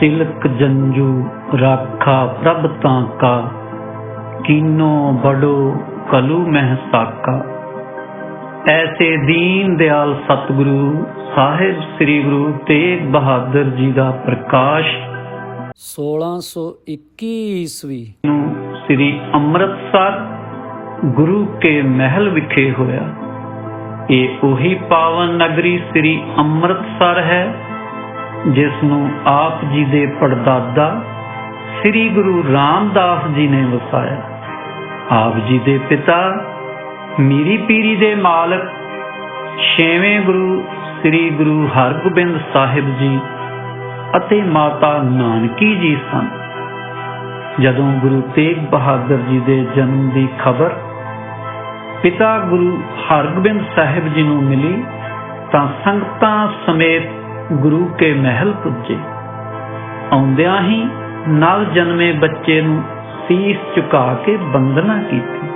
ਤਿਲਕ ਜੰਜੂ ਰਾਖਾ ਪ੍ਰਭ ਤਾਂ ਕਾ ਕੀਨੋ ਬੜੋ ਕਲੂ ਮਹਿ ਸਾਕਾ। ਐਸੇ ਦੀਨ ਦਿਆਲ ਸਤਿਗੁਰੂ ਸਾਹਿਬ ਸ੍ਰੀ ਗੁਰੂ ਤੇਗ ਬਹਾਦਰ ਜੀ ਦਾ ਪ੍ਰਕਾਸ਼। 1621 ਈਸਵੀ। ਨੂੰ ਸ੍ਰੀ ਅੰਮ੍ਰਿਤਸਰ ਗੁਰੂ ਕੇ ਮਹਿਲ ਵਿਖੇ ਹੋਇਆ। ਇਹ ਉਹੀ ਪਾਵਨ ਨਗਰੀ ਸ੍ਰੀ ਅੰਮ੍ਰਿਤਸਰ ਹੈ ਜਿਸ ਨੂੰ ਆਪ ਜੀ ਦੇ ਪੜਦਾਦਾ ਸ੍ਰੀ ਗੁਰੂ ਰਾਮਦਾਸ ਜੀ ਨੇ ਵਸਾਇਆ। ਆਪ ਜੀ ਦੇ ਪਿਤਾ ਮੀਰੀ ਪੀਰੀ ਦੇ ਮਾਲਕ ਛੇਵੇਂ ਗੁਰੂ ਸ੍ਰੀ ਗੁਰੂ ਹਰਗੋਬਿੰਦ ਸਾਹਿਬ ਜੀ ਅਤੇ ਮਾਤਾ ਨਾਨਕੀ ਜੀ ਸਨ। ਜਦੋਂ ਗੁਰੂ ਤੇਗ ਬਹਾਦਰ ਜੀ ਦੇ ਜਨਮ ਦੀ ਖਬਰ ਪਿਤਾ ਗੁਰੂ ਹਰਗੋਬਿੰਦ ਸਾਹਿਬ ਜੀ ਨੂੰ ਮਿਲੀ, ਤਾਂ ਸੰਗਤਾਂ ਸਮੇਤ ਗੁਰੂ ਕੇ ਮਹਿਲ ਪੁੱਜੇ। ਆਉਂਦਿਆਂ ਹੀ ਨਵ ਜਨਮੇ ਬੱਚੇ ਨੂੰ ਸੀਸ ਝੁਕਾ ਕੇ ਬੰਦਨਾ ਕੀਤੀ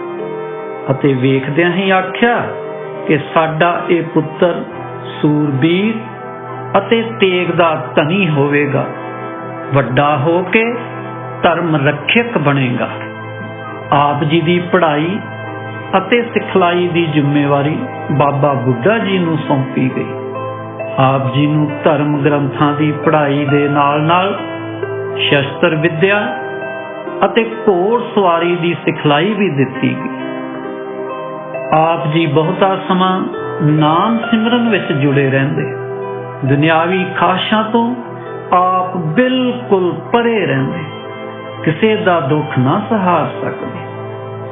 ਅਤੇ ਵੇਖਦਿਆਂ ਹੀ ਆਖਿਆ ਕਿ ਸਾਡਾ ਇਹ ਪੁੱਤਰ ਸੂਰਬੀਰ ਅਤੇ ਤੇਗ ਦਾ ਧਨੀ ਹੋਵੇਗਾ। ਵੱਡਾ ਹੋ ਕੇ ਧਰਮ ਰੱਖਿਅਕ ਬਣੇਗਾ। ਆਪ ਜੀ ਦੀ ਪੜ੍ਹਾਈ ਅਤੇ ਸਿਖਲਾਈ ਦੀ ਜ਼ਿੰਮੇਵਾਰੀ ਬਾਬਾ ਬੁੱਢਾ ਜੀ ਨੂੰ ਸੌਂਪੀ ਗਈ। ਆਪ ਜੀ ਨੂੰ ਧਰਮ ਗ੍ਰੰਥਾਂ ਦੀ ਪੜ੍ਹਾਈ ਦੇ ਨਾਲ-ਨਾਲ ਸ਼ਸਤਰ ਵਿੱਦਿਆ ਅਤੇ ਘੋੜ ਸਵਾਰੀ ਦੀ ਸਿਖਲਾਈ ਵੀ ਦਿੱਤੀ ਗਈ। ਆਪ ਜੀ ਬਹੁਤਾ ਸਮਾਂ ਨਾਮ ਸਿਮਰਨ ਵਿੱਚ ਜੁੜੇ ਰਹਿੰਦੇ। ਦੁਨਿਆਵੀ ਖਾਸ਼ਾਂ ਤੋਂ ਆਪ ਬਿਲਕੁਲ ਪਰੇ ਰਹਿੰਦੇ। ਕਿਸੇ ਦਾ ਦੁੱਖ ਨਾ ਸਹਾਰ ਸਕਦੇ।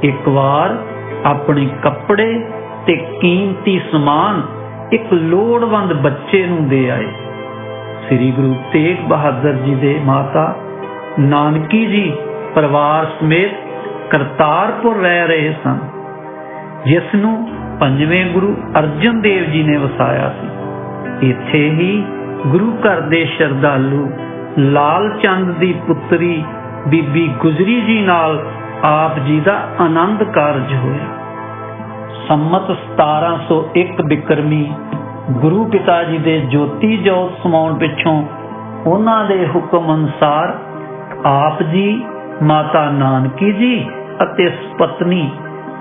ਇੱਕ ਵਾਰ ਆਪਣੇ ਕੱਪੜੇ ਤੇ ਕੀਮਤੀ ਸਮਾਨ ਇੱਕ ਲੋੜਵੰਦ ਬੱਚੇ ਨੂੰ ਦੇ ਆਏ। ਸ੍ਰੀ ਗੁਰੂ ਤੇਗ ਬਹਾਦਰ ਜੀ ਦੇ ਮਾਤਾ ਨਾਨਕੀ ਜੀ ਪਰਿਵਾਰ ਸਮੇਤ ਕਰਤਾਰਪੁਰ ਰਹਿ ਰਹੇ ਸਨ। ਜਿਸ ਨੂੰ ਪੰਜਵੇਂ ਗੁਰੂ ਅਰਜਨ ਦੇਵ ਜੀ ਨੇ ਵਸਾਇਆ ਸੀ। ਇੱਥੇ ਹੀ ਗੁਰੂ ਘਰ ਦੇ ਸ਼ਰਧਾਲੂ ਲਾਲ ਚੰਦ ਦੀ ਪੁੱਤਰੀ ਬੀਬੀ ਗੁਜਰੀ ਜੀ ਨਾਲ ਆਪ ਜੀ ਦਾ ਆਨੰਦ ਕਾਰਜ ਹੋਇਆ। ਸੰਮਤ 1701 ਬਿਕਰਮੀ ਗੁਰੂ ਪਿਤਾ ਜੀ ਦੇ ਜੋਤੀ ਜੋਤ ਸਮਾਉਣ ਪਿੱਛੋਂ ਉਹਨਾਂ ਦੇ ਹੁਕਮ ਅਨੁਸਾਰ ਆਪ ਜੀ, ਮਾਤਾ ਨਾਨਕੀ ਜੀ ਅਤੇ ਪਤਨੀ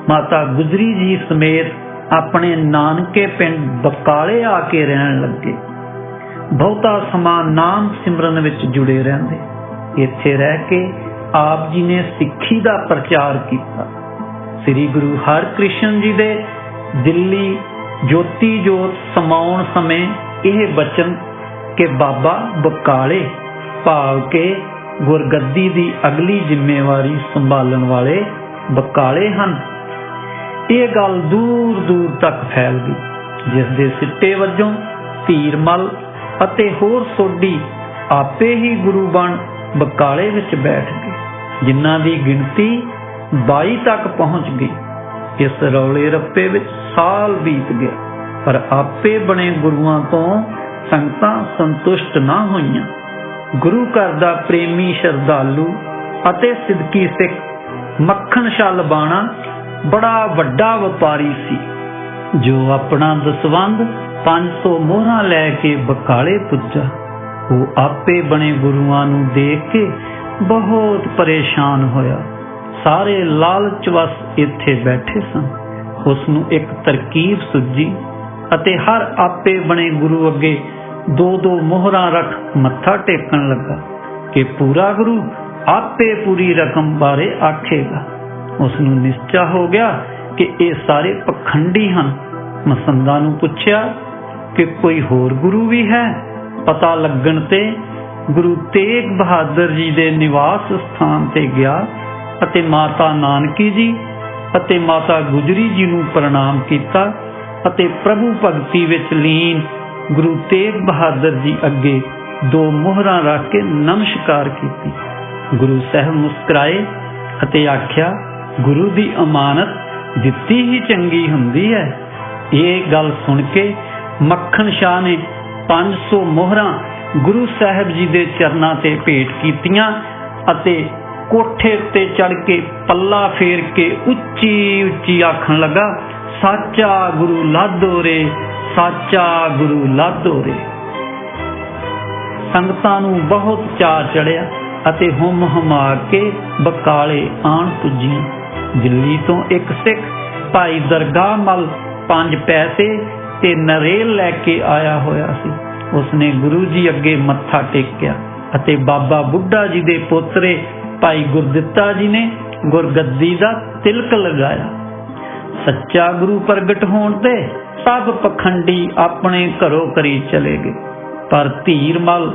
ਮਾਤਾ ਗੁਜਰੀ ਜੀ ਸਮੇਤ ਆਪਣੇ ਨਾਨਕੇ ਪਿੰਡ ਬਕਾਲੇ ਆ ਕੇ ਰਹਿਣ ਲੱਗੇ। ਬਹੁਤਾ ਸਮਾਂ ਨਾਮ ਸਿਮਰਨ ਵਿੱਚ ਜੁੜੇ ਰਹਿੰਦੇ। ਇੱਥੇ ਰਹਿ ਕੇ ਆਪ ਜੀ ਨੇ ਸਿੱਖੀ ਦਾ ਪ੍ਰਚਾਰ ਕੀਤਾ। ਸ੍ਰੀ ਗੁਰੂ ਹਰਕ੍ਰਿਸ਼ਨ ਜੀ ਦੇ ਦਿੱਲੀ ਜੋਤੀ ਜੋਤ ਸਮਾਉਣ ਸਮੇਂ ਇਹ ਬਚਨ ਕਿ ਬਾਬਾ ਬਕਾਲੇ ਭਾਵ ਕੇ ਗੁਰਗੱਦੀ ਦੀ ਅਗਲੀ ਜ਼ਿੰਮੇਵਾਰੀ ਸੰਭਾਲਣ ਵਾਲੇ ਬਕਾਲੇ ਹਨ। ਇਹ ਗੱਲ ਦੂਰ ਦੂਰ ਤੱਕ ਫੈਲ ਗਈ, ਜਿਸ ਦੇ ਸਿੱਟੇ ਵਜੋਂ ਧੀਰਮਲ ਅਤੇ ਹੋਰ ਸੋਢੀ ਆਪੇ ਹੀ ਗੁਰੂ ਬਣ ਬਕਾਲੇ ਵਿੱਚ ਬੈਠ ਗਏ, ਜਿਨ੍ਹਾਂ ਦੀ ਗਿਣਤੀ 22 ਤੱਕ ਪਹੁੰਚ ਗਈ। ਇਸ ਰੌਲੇ ਰੱਪੇ ਵਿੱਚ ਸਾਲ ਬੀਤ ਗਿਆ ਪਰ ਆਪੇ ਬਣੇ ਗੁਰੂਆਂ ਤੋਂ ਸੰਗਤਾਂ ਸੰਤੁਸ਼ਟ ਨਾ ਹੋਈਆਂ। ਗੁਰੂ ਘਰ ਦਾ ਪ੍ਰੇਮੀ ਸ਼ਰਧਾਲੂ ਅਤੇ ਸਿੱਧਕੀ ਸਿੱਖ ਮੱਖਣ ਛਲ ਬਾਣਾ ਬੜਾ ਵੱਡਾ ਵਪਾਰੀ ਸੀ, ਜੋ ਆਪਣਾ ਦਸਵੰਦ 500 ਮੋਹਰਾਂ ਲੈ ਕੇ ਬਕਾਲੇ ਪੁੱਜਾ। ਉਹ ਆਪੇ ਬਣੇ ਗੁਰੂਆਂ ਨੂੰ ਦੇਖ ਕੇ ਬਹੁਤ ਪਰੇਸ਼ਾਨ ਹੋਇਆ। ਸਾਰੇ ਲਾਲਚ ਵਸ ਇੱਥੇ ਬੈਠੇ ਸਨ। ਉਸ ਨੂੰ ਇੱਕ ਤਰਕੀਬ ਸੁੱਜੀ ਅਤੇ ਹਰ ਆਪੇ ਬਣੇ ਗੁਰੂ ਅੱਗੇ ਦੋ ਦੋ ਮੋਹਰਾਂ ਰੱਖ ਮੱਥਾ ਟੇਕਣ ਲੱਗਾ ਕਿ ਪੂਰਾ ਗੁਰੂ ਆਪੇ ਪੂਰੀ ਰਕਮ ਬਾਰੇ ਆਖੇਗਾ। ਉਸ ਨੂੰ ਨਿਸ਼ਚਾ ਹੋ ਗਿਆ ਕਿ ਇਹ ਸਾਰੇ ਪਖੰਡੀ ਹਨ। ਮਸੰਦਾ ਨੂੰ ਪੁੱਛਿਆ ਕਿ ਕੋਈ ਹੋਰ ਗੁਰੂ ਵੀ ਹੈ? ਪਤਾ ਲੱਗਣ ਤੇ ਗੁਰੂ ਤੇਗ ਬਹਾਦਰ ਜੀ ਦੇ ਨਿਵਾਸ ਸਥਾਨ ਤੇ ਗਿਆ ਅਤੇ ਮਾਤਾ ਨਾਨਕੀ ਜੀ ਅਤੇ ਮਾਤਾ ਗੁਜਰੀ ਜੀ ਨੂੰ ਪ੍ਰਣਾਮ ਕੀਤਾ ਅਤੇ ਪ੍ਰਭੂ ਭਗਤੀ ਵਿੱਚ ਲੀਨ ਗੁਰੂ ਤੇਗ ਬਹਾਦਰ ਜੀ ਅੱਗੇ ਦੋ ਮੋਹਰਾਂ ਰੱਖ ਕੇ ਨਮਸਕਾਰ ਕੀਤੀ। ਗੁਰੂ ਸਾਹਿਬ ਮੁਸਕਰਾਏ ਅਤੇ ਆਖਿਆ, ਗੁਰੂ ਦੀ ਅਮਾਨਤ ਦਿੱਤੀ ਹੀ ਚੰਗੀ ਹੁੰਦੀ ਹੈ। ਇਹ ਗੱਲ ਸੁਣ ਕੇ ਮੱਖਣ ਸ਼ਾਹ ਨੇ 500 ਮੋਹਰਾਂ ਗੁਰੂ ਸਾਹਿਬ ਜੀ ਦੇ ਚਰਨਾਂ ਤੇ ਭੇਟ ਕੀਤੀਆਂ ਅਤੇ ਕੋਠੇ ਉੱਤੇ ਚੜ ਕੇ ਪੱਲਾ ਫੇਰ ਕੇ ਉੱਚੀ ਉੱਚੀ ਆਖਣ ਲੱਗਾ, ਸਾਚਾ ਗੁਰੂ ਲਾਧੋ ਰੇ ਸਾਚਾ ਗੁਰੂ ਲਾਧੋ ਰੇ ਸੰਗਤਾਂ ਨੂੰ ਬਹੁਤ ਚਾਅ ਚੜਿਆ ਅਤੇ ਹੁਮ ਹਮਾ ਕੇ ਬਕਾਲੇ ਆਣ ਪੁੱਜੀਆਂ। ਦਿੱਲੀ ਤੋਂ ਇੱਕ ਸਿੱਖ ਭਾਈ ਦਰਗਾਹ ਮਲ ਪੰਜ ਪੈਸੇ ਤੇ ਨਰੇਲ ਲੈ ਕੇ ਆਇਆ ਹੋਇਆ ਸੀ। ਉਸਨੇ ਗੁਰੂ ਜੀ ਅੱਗੇ ਮੱਥਾ ਟੇਕਿਆ ਅਤੇ ਬਾਬਾ ਬੁੱਢਾ ਜੀ ਦੇ ਪੋਤਰੇ ਭਾਈ ਗੁਰਦਿੱਤਾ ਜੀ ਨੇ ਗੁਰਗੱਦੀ ਦਾ ਤਿਲਕ ਲਗਾਇਆ। ਸੱਚਾ ਗੁਰੂ ਪ੍ਰਗਟ ਹੋਣ ਤੇ ਸਭ ਪਖੰਡੀ ਆਪਣੇ ਘਰੋਂ ਕਰੀ ਚਲੇ ਗਏ। ਪਰ ਧੀਰਮਲ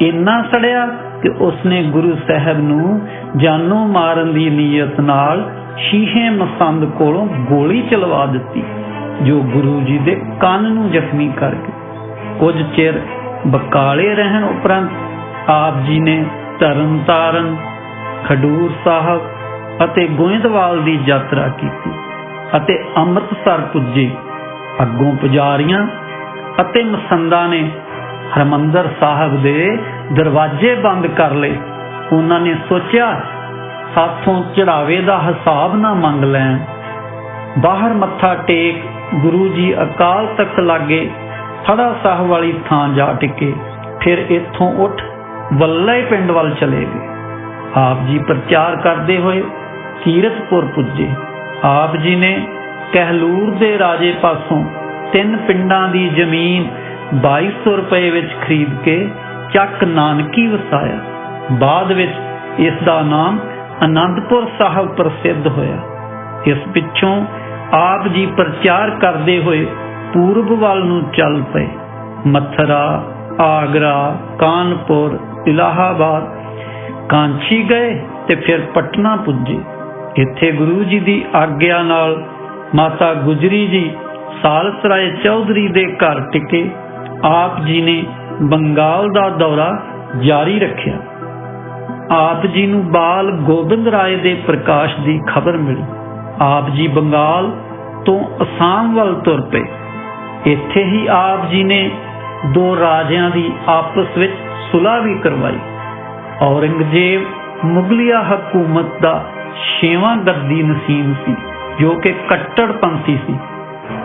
ਇੰਨਾ ਸੜਿਆ ਕਿ ਉਸਨੇ ਗੁਰੂ ਸਾਹਿਬ ਨੂੰ ਜਾਨੋਂ ਮਾਰਨ ਦੀ ਨੀਅਤ ਨਾਲ ਸ਼ੀਹੇ ਮਸੰਦ ਕੋਲੋਂ ਗੋਲੀ ਚਲਵਾ ਦਿੱਤੀ, ਜੋ ਗੁਰੂ ਜੀ ਦੇ ਕੰਨ ਨੂੰ ਜ਼ਖਮੀ ਕਰ ਗਈ। ਕੁਝ ਚਿਰ ਬਕਾਲੇ ਰਹਿਣ ਉਪਰੰਤ ਆਪ ਜੀ ਨੇ ਤਰਨਤਾਰਨ ਖਡੂਰ ਸਾਹਿਬ ਅਤੇ ਗੋਇੰਦਵਾਲ ਦੀ ਯਾਤਰਾ ਕੀਤੀ ਅਤੇ ਅੰਮ੍ਰਿਤਸਰ ਪੁੱਜੇ। ਅੱਗੋਂ ਪੁਜਾਰੀਆਂ ਅਤੇ ਮਸੰਦਾਂ ਨੇ ਹਰਮੰਦਰ ਸਾਹਿਬ ਦੇ ਦਰਵਾਜ਼ੇ ਬੰਦ ਕਰ ਲਏ। ਉਹਨਾਂ ਨੇ ਸੋਚਿਆ, ਸਾਥੋਂ ਚੜਾਵੇ ਦਾ ਹਿਸਾਬ ਨਾ ਮੰਗ ਲੈਣ। ਬਾਹਰ ਮੱਥਾ ਟੇਕ ਗੁਰੂ ਜੀ ਅਕਾਲ ਤਖਤ ਲਾਗੇ ਥੜਾ ਸਾਹਿਬ ਵਾਲੀ ਥਾਂ ਜਾ ਟਿਕੇ। ਫਿਰ ਇੱਥੋਂ ਉੱਠ ਵੱਲੇ ਪਿੰਡ ਵੱਲ ਚਲੇ ਗਏ। ਆਪ ਜੀ ਪ੍ਰਚਾਰ ਕਰਦੇ ਹੋਏ ਕੀਰਤਪੁਰ ਪੁੱਜੇ। ਆਪ ਜੀ ਨੇ ਕਹਿਲੂਰ ਦੇ ਰਾਜੇ ਪਾਸੋਂ ਤਿੰਨ ਪਿੰਡਾਂ ਦੀ ਜ਼ਮੀਨ 2200 ਰੁਪਏ ਵਿੱਚ ਖਰੀਦ ਕੇ ਚੱਕ ਨਾਨਕੀ ਵਸਾਇਆ। ਬਾਅਦ ਵਿੱਚ ਇਸ ਦਾ ਨਾਮ ਅਨੰਦਪੁਰ ਸਾਹਿਬ ਪ੍ਰਸਿੱਧ ਹੋਇਆ। ਇਸ ਪਿੱਛੋਂ ਆਪ ਜੀ ਪ੍ਰਚਾਰ ਕਰਦੇ ਹੋਏ ਪੂਰਬ ਵੱਲ ਨੂੰ ਚੱਲ ਪਏ। ਮਥਰਾ, ਆਗਰਾ, ਕਾਨਪੁਰ, ਇਲਾਹਾਬਾਦ ਕਾਂਚੀ ਗਏ ਤੇ ਫਿਰ ਪਟਨਾ ਪੁੱਜੇ। ਇੱਥੇ ਗੁਰੂ ਜੀ ਦੀ ਆਗਿਆ ਨਾਲ ਮਾਤਾ ਗੁਜਰੀ ਜੀ ਸਾਲਸਰਾਏ ਚੌਧਰੀ ਦੇ ਘਰ ਟਿਕੇ। ਆਪ ਜੀ ਨੇ ਬੰਗਾਲ ਦਾ ਦੌਰਾ ਜਾਰੀ ਰੱਖਿਆ। ਆਪ ਜੀ ਨੂੰ ਬਾਲ ਗੋਬਿੰਦ ਰਾਏ ਦੇ ਪ੍ਰਕਾਸ਼ ਦੀ ਖਬਰ ਮਿਲੀ। ਆਪ ਜੀ ਬੰਗਾਲ ਤੋਂ ਅਸਾਮ ਵੱਲ ਤੁਰ ਪਏ। ਇੱਥੇ ਹੀ ਆਪ ਜੀ ਨੇ ਦੋ ਰਾਜਿਆਂ ਦੀ ਆਪਸ ਵਿੱਚ ਸੁਲ੍ਹਾ ਵੀ ਕਰਵਾਈ। ਔਰੰਗਜ਼ੇਬ ਮੁਗਲਿਆ ਹਕੂਮਤ ਦਾ ਛੇਵਾਂ ਗੱਦੀ ਨਸੀਬ ਸੀ, ਜੋ ਕਿ ਕੱਟੜਪੰਥੀ ਸੀ।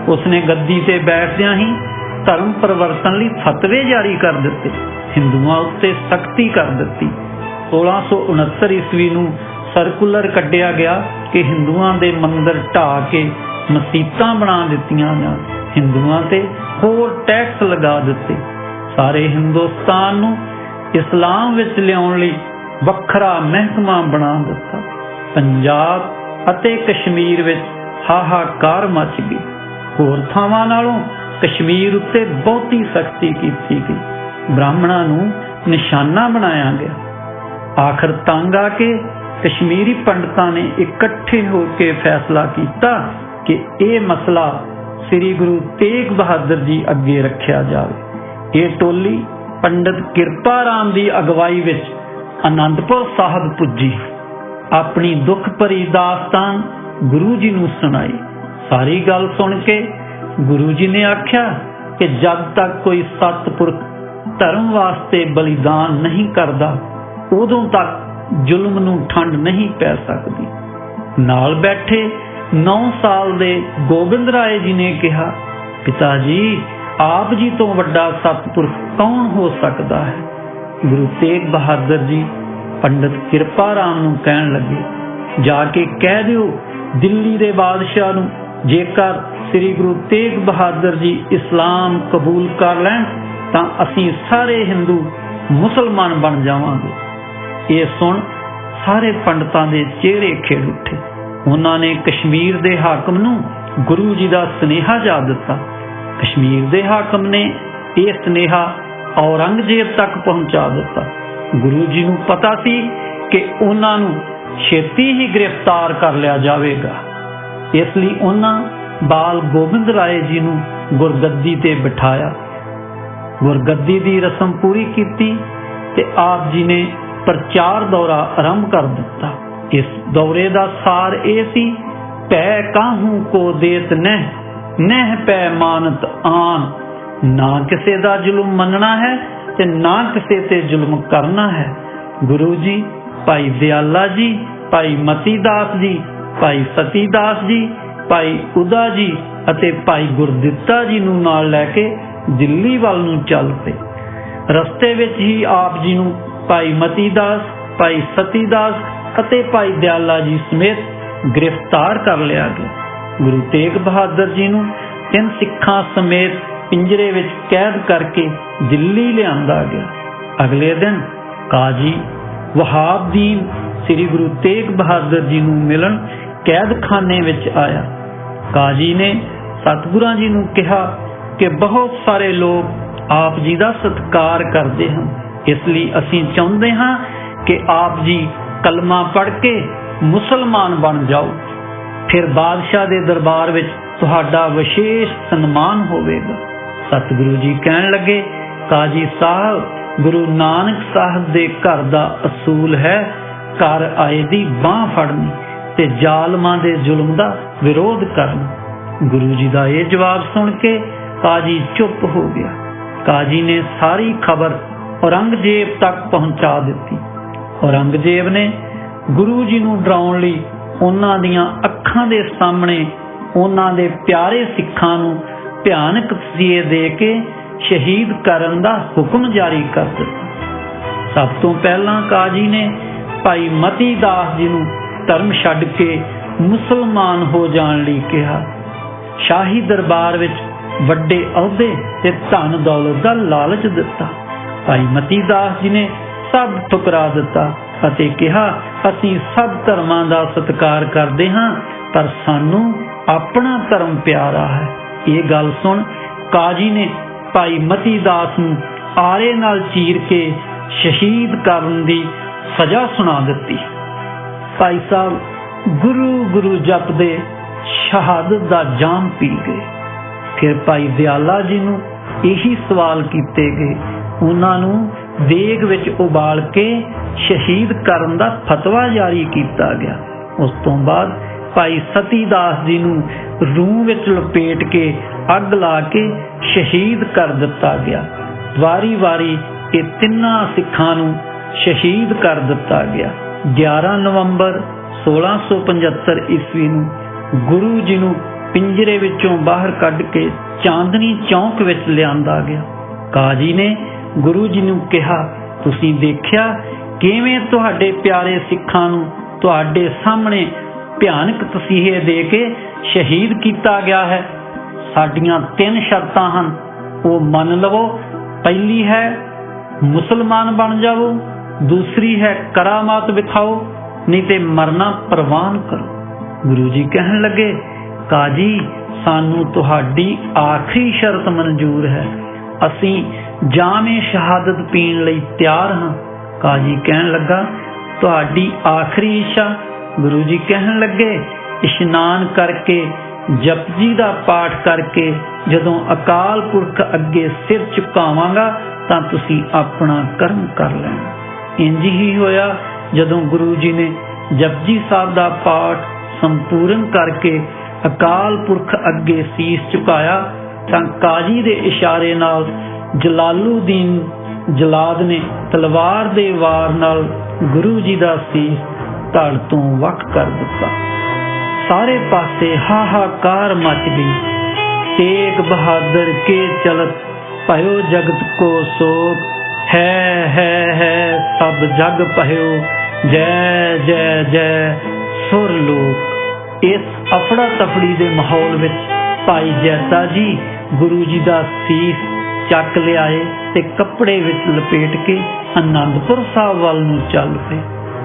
ਉਸਨੇ ਗੱਦੀ ਤੇ ਬੈਠਦਿਆਂ ਹੀ ਧਰਮ ਪਰਿਵਰਤਨ ਲਈ ਫਤਵੇ ਜਾਰੀ ਕਰ ਦਿੱਤੇ, ਹਿੰਦੂਆਂ ਉੱਤੇ ਸਖਤੀ ਕਰ ਦਿੱਤੀ। 1669 ਈਸਵੀ ਨੂੰ ਸਰਕੂਲਰ ਕੱਢਿਆ ਗਿਆ ਕਿ ਹਿੰਦੂਆਂ ਦੇ ਮੰਦਰ ਢਾਹ ਕੇ ਮਸੀਤਾਂ ਬਣਾ ਦਿੱਤੀਆਂ ਜਾਣ, ਹਿੰਦੂਆਂ ਤੇ ਹੋਰ ਟੈਕਸ ਲਗਾ ਦਿੱਤੇ। ਸਾਰੇ ਹਿੰਦੁਸਤਾਨ ਨੂੰ ਇਸਲਾਮ ਵਿੱਚ ਲਿਆਉਣ ਲਈ ਵੱਖਰਾ ਮਹਿਕਮਾ ਬਣਾ ਦਿੱਤਾ। ਪੰਜਾਬ ਅਤੇ ਕਸ਼ਮੀਰ ਵਿੱਚ ਹਾਹਾਕਾਰ ਮਚ ਗਈ। ਹੋਰ ਥਾਵਾਂ ਨਾਲੋਂ ਕਸ਼ਮੀਰ ਉੱਤੇ ਬਹੁਤੀ ਸਖਤੀ ਕੀਤੀ ਗਈ। ਬ੍ਰਾਹਮਣਾਂ ਨੂੰ ਨਿਸ਼ਾਨਾ ਬਣਾਇਆ ਗਿਆ। ਆਖਰ ਤੰਗ ਆ ਕੇ ਕਸ਼ਮੀਰੀ ਪੰਡਤਾਂ ਨੇ ਇਕੱਠੇ ਹੋ ਕੇ ਫੈਸਲਾ ਕੀਤਾ ਕਿ ਇਹ ਮਸਲਾ ਸ੍ਰੀ ਗੁਰੂ ਤੇਗ ਬਹਾਦਰ ਜੀ ਅੱਗੇ ਰੱਖਿਆ ਜਾਵੇ। ਇਹ ਟੋਲੀ ਪੰਡਤ ਕਿਰਪਾ ਰਾਮ ਦੀ ਅਗਵਾਈ ਵਿੱਚ ਆਨੰਦਪੁਰ ਸਾਹਿਬ ਪੁੱਜੀ। ਆਪਣੀ ਦੁੱਖ ਭਰੀ ਦਾਸਤਾਨ ਗੁਰੂ ਜੀ ਨੂੰ ਸੁਣਾਈ। ਸਾਰੀ ਗੱਲ ਸੁਣ ਕੇ ਗੁਰੂ ਜੀ ਨੇ ਆਖਿਆ ਕਿ ਜਦ ਤੱਕ ਕੋਈ ਸਤਪੁਰਖ ਧਰਮ ਵਾਸਤੇ ਬਲੀਦਾਨ ਨਹੀਂ ਕਰਦਾ, ਉਦੋਂ ਤੱਕ ਜ਼ੁਲਮ ਨੂੰ ਠੰਡ ਨਹੀਂ ਪੈ ਸਕਦੀ। ਨਾਲ ਬੈਠੇ 9 ਸਾਲ ਦੇ ਗੋਬਿੰਦ ਰਾਏ ਜੀ ਨੇ ਕਿਹਾ, ਪਿਤਾ ਜੀ ਆਪ ਜੀ ਤੋਂ ਵੱਡਾ ਸਤਪੁਰਖ ਕੌਣ ਹੋ ਸਕਦਾ ਹੈ? ਗੁਰੂ ਤੇਗ ਬਹਾਦਰ ਜੀ ਪੰਡਤ ਕਿਰਪਾ ਰਾਮ ਨੂੰ ਕਹਿਣ ਲੱਗੇ, ਜਾ ਕੇ ਕਹਿ ਦਿਓ, ਦਿੱਲੀ ਦੇ ਬਾਦਸ਼ਾਹ ਨੂੰ, ਜੇਕਰ ਸ੍ਰੀ ਗੁਰੂ ਤੇਗ ਬਹਾਦਰ ਜੀ ਇਸਲਾਮ ਕਬੂਲ ਕਰ ਲੈਣ, ਤਾਂ ਅਸੀਂ ਸਾਰੇ ਹਿੰਦੂ ਮੁਸਲਮਾਨ ਬਣ ਜਾਵਾਂਗੇ। ਇਹ ਸੁਣ ਸਾਰੇ ਪੰਡਤਾਂ ਦੇ ਚਿਹਰੇ ਖਿੜ ਉੱਠੇ। ਉਹਨਾਂ ਨੇ ਕਸ਼ਮੀਰ ਦੇ ਹਾਕਮ ਨੂੰ ਗੁਰੂ ਜੀ ਦਾ ਸਨੇਹਾ ਜਾ ਦਿੱਤਾ। ਕਸ਼ਮੀਰ ਦੇ ਹਾਕਮ ਨੇ ਇਹ ਸਨੇਹਾ ਔਰੰਗਜ਼ੇਬ ਤੱਕ ਪਹੁੰਚਾ ਦਿੱਤਾ। ਗੁਰੂ ਜੀ ਨੂੰ ਪਤਾ ਸੀ ਕਿ ਉਹਨਾਂ ਨੂੰ ਛੇਤੀ ਹੀ ਗ੍ਰਿਫਤਾਰ ਕਰ ਲਿਆ ਜਾਵੇਗਾ। ਇਸ ਲਈ ਉਹਨਾਂ ਬਾਲ ਗੋਬਿੰਦ ਰਾਏ ਜੀ ਨੂੰ ਗੁਰਗੱਦੀ ਤੇ ਬਿਠਾਇਆ। ਗੁਰਗੱਦੀ ਦੀ ਰਸਮ ਪੂਰੀ ਕੀਤੀ ਤੇ ਆਪ ਜੀ ਨੇ ਪ੍ਰਚਾਰ ਦੌਰਾ ਆਰੰਭ ਕਰ ਦਿੱਤਾ। ਇਸ ਦੌਰੇ ਦਾ ਸਾਰ ਇਹ ਸੀ ਪੈ ਕਾਹੂ ਕੋ ਦੇਤ ਨਹਿ? ਨਹਿ ਪੈ ਆਨ। ਨਾ ਕਿਸੇ ਦਾ ਜ਼ੁਲਮ ਮੰਨਣਾ ਹੈ ਤੇ ਨਾ ਕਿਸੇ ਤੇ ਜ਼ੁਲਮ ਕਰਨਾ ਹੈ। ਗੁਰੂ ਜੀ, ਭਾਈ ਦਿਆਲਾ ਜੀ, ਭਾਈ ਮਤੀਦਾਸ ਜੀ, ਭਾਈ ਸਤੀਦਾਸ ਜੀ, ਭਾਈ ਉਦਾ ਜੀ ਅਤੇ ਭਾਈ ਗੁਰਦਿੱਤਾ ਜੀ ਨੂੰ ਨਾਲ ਲੈ ਕੇ ਦਿੱਲੀ ਵੱਲ ਨੂੰ ਚੱਲ ਪਏ। ਰਸਤੇ ਵਿੱਚ ਹੀ ਆਪ ਜੀ ਨੂੰ ਭਾਈ ਮਤੀ ਦਾਸ ਭਾਈ ਸਤੀ ਦਾਸ ਅਤੇ ਭਾਈ ਦਿਆਲਾ ਜੀ ਸਮੇਤ ਗ੍ਰਿਫਤਾਰ ਕਰ ਲਿਆ ਗਿਆ। ਗੁਰੂ ਤੇਗ ਬਹਾਦਰ ਜੀ ਨੂੰ ਤਿੰਨ ਸਿੱਖਾਂ ਸਮੇਤ ਪਿੰਜਰੇ ਵਿੱਚ ਕੈਦ ਕਰਕੇ ਦਿੱਲੀ ਲਿਆਂਦਾ ਗਿਆ। ਅਗਲੇ ਦਿਨ ਕਾਜੀ ਵਹਾਬਦੀਨ ਸ੍ਰੀ ਗੁਰੂ ਤੇਗ ਬਹਾਦਰ ਜੀ ਨੂੰ ਮਿਲਣ ਕੈਦਖਾਨੇ ਵਿੱਚ ਆਇਆ। ਕਾਜੀ ਨੇ ਸਤਿਗੁਰਾਂ ਜੀ ਨੂੰ ਕਿਹਾ ਕਿ ਬਹੁਤ ਸਾਰੇ ਲੋਕ ਆਪ ਜੀ ਦਾ ਸਤਿਕਾਰ ਕਰਦੇ ਹਨ। ਇਸ ਲਈ ਅਸੀਂ ਚਾਹੁੰਦੇ ਹਾਂ ਕਿ ਆਪ ਜੀ ਕਲਮਾ ਪੜ੍ਹ ਕੇ ਮੁਸਲਮਾਨ ਬਣ ਜਾਓ। ਫਿਰ ਬਾਦਸ਼ਾਹ ਦੇ ਦਰਬਾਰ ਵਿੱਚ ਤੁਹਾਡਾ ਵਿਸ਼ੇਸ਼ ਸਨਮਾਨ ਹੋਵੇਗਾ। ਸਤਿਗੁਰੂ ਜੀ ਕਹਿਣ ਲੱਗੇ, ਕਾਜੀ ਸਾਹਿਬ, ਗੁਰੂ ਨਾਨਕ ਸਾਹਿਬ ਦੇ ਘਰ ਦਾ ਅਸੂਲ ਹੈ, ਘਰ ਆਏ ਦੀ ਬਾਹ ਫੜਨੀ ਤੇ ਜ਼ਾਲਮਾਂ ਦੇ ਜ਼ੁਲਮ ਦਾ ਵਿਰੋਧ ਕਰਨਾ। ਗੁਰੂ ਜੀ ਦਾ ਇਹ ਜਵਾਬ ਸੁਣ ਕੇ ਕਾਜੀ ਚੁੱਪ ਹੋ ਗਿਆ। ਕਾਜੀ ਨੇ ਸਾਰੀ ਖਬਰ ਔਰੰਗਜ਼ੇਬ ਤੱਕ ਪਹੁੰਚਾ ਦਿੱਤੀ। ਔਰੰਗਜ਼ੇਬ ਨੇ ਗੁਰੂ ਜੀ ਨੂੰ ਡਰਾਉਣ ਲਈ ਉਹਨਾਂ ਦੀਆਂ ਅੱਖਾਂ ਦੇ ਸਾਹਮਣੇ ਉਹਨਾਂ ਦੇ ਪਿਆਰੇ ਸਿੱਖਾਂ ਨੂੰ ਭਿਆਨਕ ਤਸੀਹੇ ਦੇ ਕੇ ਸ਼ਹੀਦ ਕਰਨ ਦਾ ਹੁਕਮ ਜਾਰੀ ਕਰ ਦਿੱਤਾ। ਸਭ ਤੋਂ ਪਹਿਲਾਂ ਕਾਜੀ ਨੇ ਭਾਈ ਮਤੀ ਦਾਸ ਜੀ ਨੂੰ ਧਰਮ ਛੱਡ ਕੇ ਮੁਸਲਮਾਨ ਹੋ ਜਾਣ ਲਈ ਕਿਹਾ। ਸ਼ਾਹੀ ਦਰਬਾਰ ਵਿੱਚ ਵੱਡੇ ਅਹੁਦੇ ਤੇ ਧਨ ਦੌਲਤ ਦਾ ਲਾਲਚ ਦਿੱਤਾ। ਭਾਈ ਮਤੀ ਦਾਸ ਜੀ ਨੇ ਸਭ ਠੁਕਰਾ ਦਿੱਤਾ ਅਤੇ ਕਿਹਾ ਅਸੀਂ ਸਭ ਧਰਮਾਂ ਦਾ ਸਤਿਕਾਰ ਕਰਦੇ ਹਾਂ, ਪਰ ਸਾਨੂੰ ਆਪਣਾ ਧਰਮ ਪਿਆਰਾ ਹੈ। ਇਹ ਗੱਲ ਸੁਣ, ਕਾਜੀ ਨੇ ਭਾਈ ਮਤੀ ਦਾਸ ਨੂੰ ਆਰੇ ਨਾਲ ਚੀਰ ਕੇ ਸ਼ਹੀਦ ਕਰਨ ਦੀ ਸਜ਼ਾ ਸੁਣਾ ਦਿੱਤੀ। ਭਾਈ ਸਾਹਿਬ, ਗੁਰੂ ਗੁਰੂ ਜਪਦੇ ਸ਼ਹਾਦਤ ਦਾ ਜਾਮ ਪੀ ਗਏ। ਫਿਰ ਭਾਈ ਦਿਆਲਾ ਜੀ ਨੂੰ ਇਹੀ ਸਵਾਲ ਕੀਤੇ ਗਏ। ਉਹਨਾਂ ਨੂੰ ਦੇਗ ਵਿੱਚ ਉਬਾਲ ਕੇ ਸ਼ਹੀਦ ਕਰਨ ਦਾ ਫਤਵਾ ਜਾਰੀ ਕੀਤਾ ਗਿਆ। ਉਸ ਤੋਂ ਬਾਅਦ ਭਾਈ ਸਤੀ ਦਾਸ ਜੀ ਨੂੰ ਰੂਹ ਵਿੱਚ ਲਪੇਟ ਕੇ ਅੱਗ ਲਾ ਕੇ ਸ਼ਹੀਦ ਕਰ ਦਿੱਤਾ ਗਿਆ। ਵਾਰੀ-ਵਾਰੀ ਇਹ ਤਿੰਨਾਂ ਸਿੱਖਾਂ ਨੂੰ ਸ਼ਹੀਦ ਕਰ ਦਿੱਤਾ ਗਿਆ। 11 ਨਵੰਬਰ 1675 ਈਸਵੀ ਨੂੰ ਗੁਰੂ ਜੀ ਨੂੰ ਪਿੰਜਰੇ ਵਿੱਚੋਂ ਬਾਹਰ ਕੱਢ ਕੇ ਚਾਂਦਨੀ ਚੌਂਕ ਵਿੱਚ ਲਿਆਂਦਾ ਗਿਆ। ਕਾਜੀ ਨੇ ਗੁਰੂ ਜੀ ਨੂੰ ਕਿਹਾ, ਤੁਸੀਂ ਦੇਖਿਆ ਕਿਵੇਂ ਤੁਹਾਡੇ ਪਿਆਰੇ ਸਿੱਖਾਂ ਨੂੰ ਤੁਹਾਡੇ ਸਾਹਮਣੇ ਭਿਆਨਕ ਤਸੀਹੇ ਦੇ ਕੇ ਸ਼ਹੀਦ ਕੀਤਾ ਗਿਆ ਹੈ? ਸਾਡੀਆਂ ਤਿੰਨ ਸ਼ਰਤਾਂ ਹਨ। ਉਹ ਮੰਨ ਲਵੋ, ਪਹਿਲੀ ਹੈ ਮੁਸਲਮਾਨ ਬਣ ਜਾਵੋ, ਦੂਸਰੀ ਹੈ ਕਰਾਮਾਤ ਵਿਖਾਓ, ਨਹੀਂ ਤੇ ਮਰਨਾ ਪ੍ਰਵਾਨ ਕਰੋ। ਗੁਰੂ ਜੀ ਕਹਿਣ ਲੱਗੇ, ਕਾਜੀ, ਸਾਨੂੰ ਤੁਹਾਡੀ ਆਖਰੀ ਸ਼ਰਤ ਮਨਜ਼ੂਰ ਹੈ। ਅਸੀਂ ਜਾਮੇ ਸ਼ਹਾਦਤ ਪੀਣ ਲਈ ਤਿਆਰ ਹਾਂ। ਕਾਜੀ ਕਹਿਣ ਲੱਗਾ, ਤੁਹਾਡੀ ਆਖਰੀ ਇੱਛਾ? ਗੁਰੂ ਜੀ ਕਹਿਣ ਲੱਗੇ, ਇਸ਼ਨਾਨ ਕਰਕੇ, ਜਪਜੀ ਦਾ ਪਾਠ ਕਰਕੇ, ਜਦੋਂ ਅਕਾਲ ਪੁਰਖ ਅੱਗੇ ਸਿਰ ਝੁਕਾਵਾਂਗਾ, ਤਾਂ ਤੁਸੀਂ ਆਪਣਾ ਕਰਮ ਕਰ ਲੈਣਾ। ਇੰਜ ਹੀ ਹੋਇਆ, ਜਦੋਂ ਗੁਰੂ ਜੀ ਨੇ ਜਪਜੀ ਸਾਹਿਬ ਦਾ ਪਾਠ ਸੰਪੂਰਨ ਕਰਕੇ ਅਕਾਲ ਪੁਰਖ ਅੱਗੇ ਸੀਸ ਝੁਕਾਇਆ, ਤਾਂ ਕਾਜੀ ਦੇ ਇਸ਼ਾਰੇ ਨਾਲ ਜਲਾਲੂਦੀਨ ਜਲਾਦ ਨੇ ਤਲਵਾਰ ਦੇ ਵਾਰ ਨਾਲ ਗੁਰੂ ਜੀ ਦਾ ਸੀਸ ਧੜ ਤੋਂ ਵੱਖ ਕਰ ਦਿੱਤਾ। ਸਾਰੇ ਪਾਸੇ ਹਾਹਾਕਾਰ ਮਚ ਗਈ। ਤੇਗ ਬਹਾਦਰ ਕੇ ਚਲਤ ਭਇਓ ਜਗਤ ਕੋ ਸੋਗ। ਹੈ ਹੈ ਹੈ, ਸਭ ਜਗ ਭਇਓ। ਜੈ ਜੈ ਜੈ, ਸੁਰ ਲੋਕ। ਇਸ ਅਫੜਾ ਤਫੜੀ ਦੇ ਮਾਹੌਲ ਵਿੱਚ ਭਾਈ ਜੈਤਾ ਜੀ ਗੁਰੂ ਜੀ ਦਾ ਸੀਸ ਚੱਕ ਲਿਆਏ ਤੇ ਕੱਪੜੇ ਵਿੱਚ ਲਪੇਟ ਕੇ ਅਨੰਦਪੁਰ ਸਾਹਿਬ ਵੱਲ ਨੂੰ ਚੱਲ ਪਏ।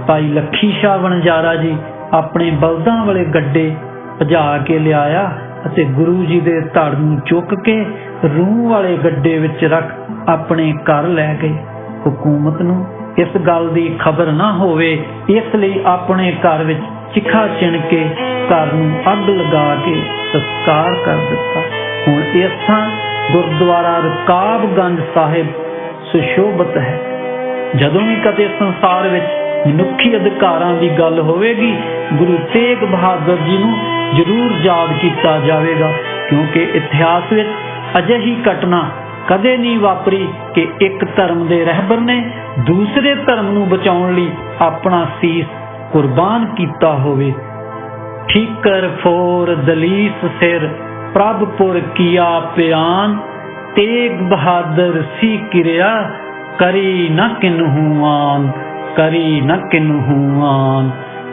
ਭਾਈ ਲੱਖੀ ਸ਼ਾਹ ਵਣਜਾਰਾ ਜੀ ਆਪਣੇ ਬਲਦਾਂ ਵਾਲੇ ਗੱਡੇ ਭਜਾ ਕੇ ਲਿਆਇਆ ਅਤੇ ਗੁਰੂ ਜੀ ਦੇ ਧੜ ਨੂੰ ਚੁੱਕ ਕੇ ਰੂਹ ਵਾਲੇ ਗੱਡੇ ਵਿੱਚ ਰੱਖ ਆਪਣੇ ਘਰ ਲੈ ਗਏ। ਹਕੂਮਤ ਨੂੰ ਇਸ ਗੱਲ ਦੀ ਖਬਰ ਨਾ ਹੋਵੇ, ਇਸ ਲਈ ਆਪਣੇ ਘਰ ਵਿੱਚ ਚਿਖਾ ਚਿਣ ਕੇ ਘਰ ਨੂੰ ਅੱਗ ਲਗਾ ਕੇ ਸੰਸਕਾਰ ਕਰ ਦਿੱਤਾ। ਹੁਣ ਇਸ ਥਾਂ ਗੁਰਦੁਆਰਾ ਰਕਾਬਗੰਜ ਸਾਹਿਬ ਸੁਸ਼ੋਭਤ ਹੈ। ਜਦੋਂ ਵੀ ਕਦੇ ਸੰਸਾਰ ਵਿੱਚ ਮਨੁੱਖੀ ਅਧਿਕਾਰਾਂ ਦੀ ਗੱਲ ਹੋਵੇਗੀ, ਗੁਰੂ ਤੇਗ ਬਹਾਦਰ ਜੀ ਨੂੰ ਜ਼ਰੂਰ ਯਾਦ ਕੀਤਾ ਜਾਵੇਗਾ, ਕਿਉਂਕਿ ਇਤਿਹਾਸ ਵਿੱਚ ਅਜਿਹੀ ਘਟਨਾ ਕਦੇ ਨਹੀਂ ਵਾਪਰੀ ਕਿ ਇੱਕ ਧਰਮ ਦੇ ਰਹਿਬਰ ਨੇ ਦੂਸਰੇ ਧਰਮ ਨੂੰ ਬਚਾਉਣ ਲਈ ਆਪਣਾ ਸੀਸ ਕੁਰਬਾਨ ਕੀਤਾ ਹੋਵੇ। ਠੀਕਰ ਫੋਰ ਦਲੀਸ ਸਿਰ ਪ੍ਰਭਪੁਰ ਕੀਆ ਪਿਆਨ, ਤੇਗ ਬਹਾਦਰ ਸੀ ਕਿਰਿਆ, ਕਰੀ ਨ ਕਿਨਹੂ ਆਨ, ਕਰੀ ਨ ਕਿਨਹੂ ਆਨ।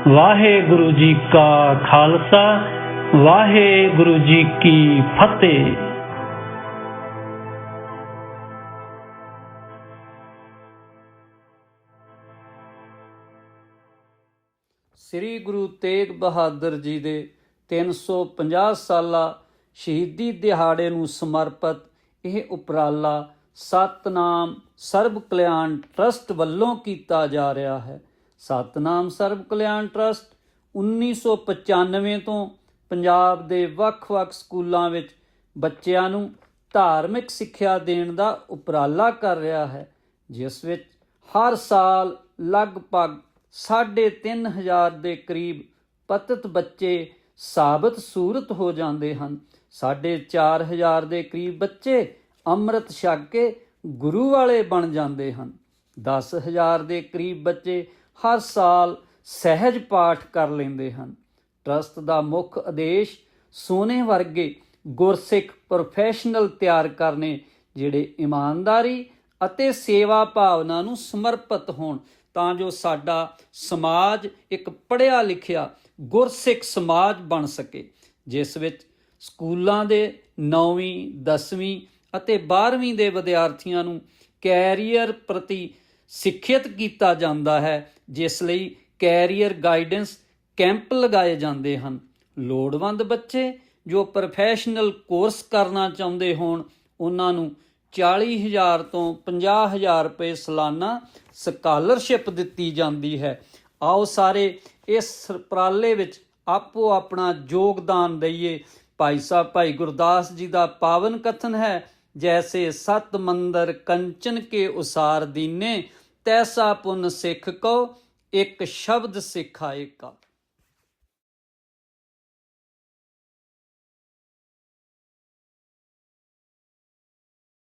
ਵਾਹਿਗੁਰੂ ਜੀ ਕਾ ਖਾਲਸਾ, ਵਾਹਿਗੁਰੂ ਜੀ ਕੀ ਫਤਿਹ। ਸ੍ਰੀ ਗੁਰੂ ਤੇਗ ਬਹਾਦਰ ਜੀ ਦੇ 350 ਸਾਲਾ ਸ਼ਹੀਦੀ ਦਿਹਾੜੇ ਨੂੰ ਸਮਰਪਿਤ ਇਹ ਉਪਰਾਲਾ ਸਤਨਾਮ ਸਰਬ ਕਲਿਆਣ ਟਰਸਟ ਵੱਲੋਂ ਕੀਤਾ ਜਾ ਰਿਹਾ ਹੈ। ਸਤਨਾਮ ਸਰਬ ਕਲਿਆਣ ਟਰਸਟ 1995 ਤੋਂ ਪੰਜਾਬ ਦੇ ਵੱਖ-ਵੱਖ ਸਕੂਲਾਂ ਵਿੱਚ ਬੱਚਿਆਂ ਨੂੰ ਧਾਰਮਿਕ ਸਿੱਖਿਆ ਦੇਣ ਦਾ ਉਪਰਾਲਾ ਕਰ ਰਿਹਾ ਹੈ, ਜਿਸ ਵਿੱਚ ਹਰ ਸਾਲ ਲਗਭਗ 3500 ਦੇ ਕਰੀਬ ਪਤਤ ਬੱਚੇ ਸਾਬਤ ਸੂਰਤ ਹੋ ਜਾਂਦੇ ਹਨ। 4500 ਦੇ ਕਰੀਬ ਬੱਚੇ ਅੰਮ੍ਰਿਤ ਛਕ ਕੇ ਗੁਰੂ ਵਾਲੇ ਬਣ ਜਾਂਦੇ ਹਨ। 10000 ਦੇ ਕਰੀਬ ਬੱਚੇ ਹਰ ਸਾਲ ਸਹਿਜ ਪਾਠ ਕਰ ਲੈਂਦੇ ਹਨ। ਟਰਸਟ ਦਾ ਮੁੱਖ ਉਦੇਸ਼ ਸੋਨੇ ਵਰਗੇ ਗੁਰਸਿੱਖ ਪ੍ਰੋਫੈਸ਼ਨਲ ਤਿਆਰ ਕਰਨੇ, ਜਿਹੜੇ ਇਮਾਨਦਾਰੀ ਅਤੇ ਸੇਵਾ ਭਾਵਨਾ ਨੂੰ ਸਮਰਪਿਤ ਹੋਣ। ਤਾਂ ਜੋ ਸਾਡਾ ਸਮਾਜ ਇੱਕ ਪੜ੍ਹਿਆ ਲਿਖਿਆ ਗੁਰਸਿੱਖ ਸਮਾਜ ਬਣ ਸਕੇ, ਜਿਸ ਵਿੱਚ ਸਕੂਲਾਂ ਦੇ 9ਵੀਂ 10ਵੀਂ ਅਤੇ 12ਵੀਂ ਦੇ ਵਿਦਿਆਰਥੀਆਂ ਨੂੰ ਕੈਰੀਅਰ ਪ੍ਰਤੀ ਸਿੱਖਿਅਤ ਕੀਤਾ ਜਾਂਦਾ ਹੈ, ਜਿਸ ਲਈ ਕੈਰੀਅਰ ਗਾਈਡੈਂਸ ਕੈਂਪ ਲਗਾਏ ਜਾਂਦੇ ਹਨ। ਲੋੜਵੰਦ ਬੱਚੇ ਜੋ ਪ੍ਰੋਫੈਸ਼ਨਲ ਕੋਰਸ ਕਰਨਾ ਚਾਹੁੰਦੇ ਹੋਣ, ਉਹਨਾਂ ਨੂੰ 40000 ਤੋਂ 50000 ਰੁਪਏ ਸਾਲਾਨਾ ਸਕਾਲਰਸ਼ਿਪ ਦਿੱਤੀ ਜਾਂਦੀ ਹੈ। ਆਓ ਸਾਰੇ ਇਸ ਉਪਰਾਲੇ ਵਿੱਚ ਆਪੋ ਆਪਣਾ ਯੋਗਦਾਨ ਦਈਏ। ਭਾਈ ਸਾਹਿਬ, ਭਾਈ ਗੁਰਦਾਸ ਜੀ ਦਾ ਪਾਵਨ ਕਥਨ ਹੈ, ਜੈਸੇ ਸਤ ਮੰਦਰ ਕੰਚਨ ਕੇ ਉਸਾਰ ਦੀਨੇ, ਤੈਸਾ ਪੁੰਨ ਸਿੱਖ ਕੋ ਇੱਕ ਸ਼ਬਦ ਸਿਖਾਏ ਕਾ।